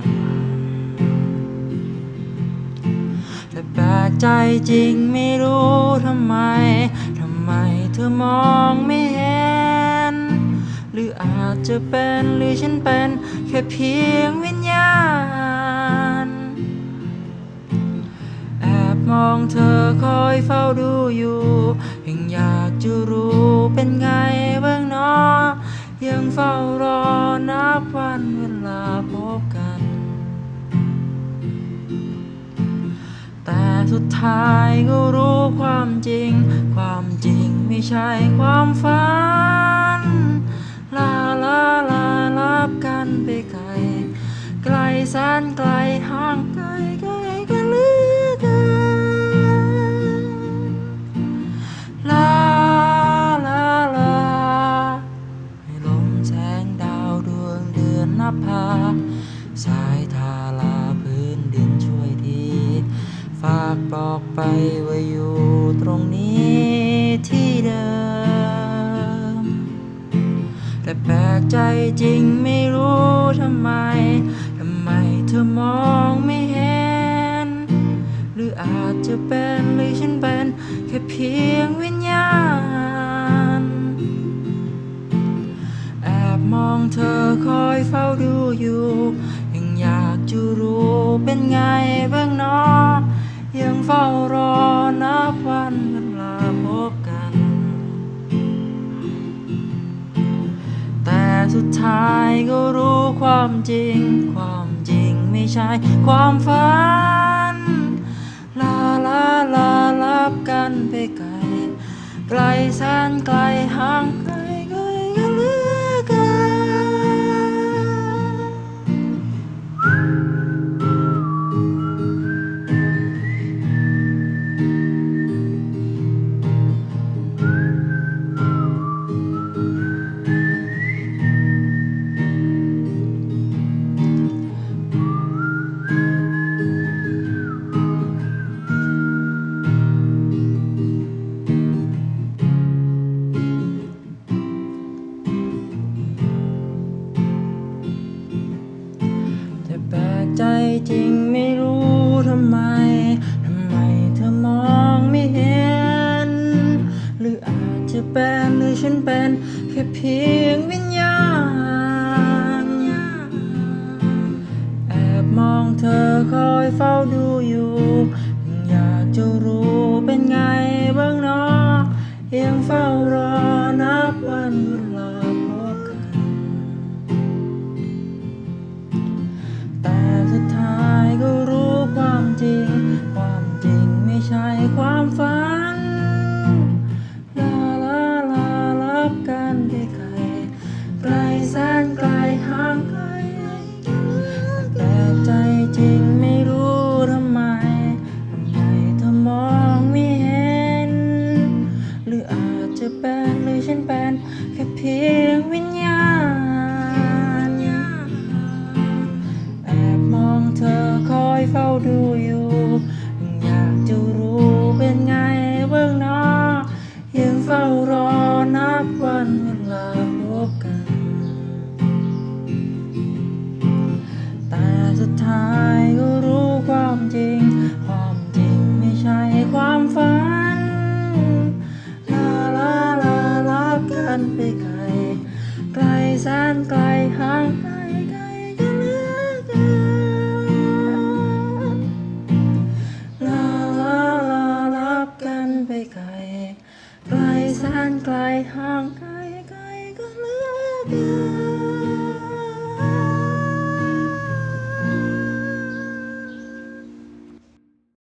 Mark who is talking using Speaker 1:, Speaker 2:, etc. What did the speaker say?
Speaker 1: น แต่แปลกใจจริงไม่รู้ทำไม ทำไมเธอมองไม่เห็น หรืออาจจะเป็นหรือฉันเป็น แค่เพียงวิญญาณ แอบมองเธอคอยเฝ้าดูอยู่ยังอยากจะรู้เป็นไงบ้างเนาะยังเฝ้ารอนับวันเวลา สุดท้ายก็รู้ความจริง ความจริงไม่ใช่ความฝัน ลาลาลาลับกันไปไกล ไกลแสนไกลห่างไกลไกลกันเหลือเกินลาลาลาให้ลมแสงดาวดวงเดือนนภาสายทาลา ฝากบอกไปว่าอยู่ตรงนี้ที่เดิม แต่แปลกใจจริงไม่รู้ทำไม ทำไมเธอมองไม่เห็น หรืออาจจะเป็นหรือฉันเป็น แค่เพียงวิญญาณ แอบมองเธอคอยเฝ้าดูอยู่ ยังอยากจะรู้เป็นไงบ้างเนาะ ยังเฝ้ารอนับวันเวลาพบกัน แต่สุดท้ายก็รู้ความจริง ความจริงไม่ใช่ความฝัน ลาลาลาลับกันไปไกล ไกลแสนไกลห่างไกล จจริงไม่รู้ทำไม ทำไมเธอมองไม่เห็น หรืออาจจะเป็นหรือฉันเป็นแค่เพียงวิญญาณ แอบมองเธอคอยเฝ้าดูอยู่ อยากจะรู้เป็นไงบ้างเนาะยังเฝ้ารอ นเป็นแค่เพียงวิญญาณ แอบมองเธอคอยเฝ้าดูอยู่ อยากจะรู้เป็นไงบ้างเนาะยังเฝ้ารอนับวันเวลาพบกัน แต่สุดท้ายก็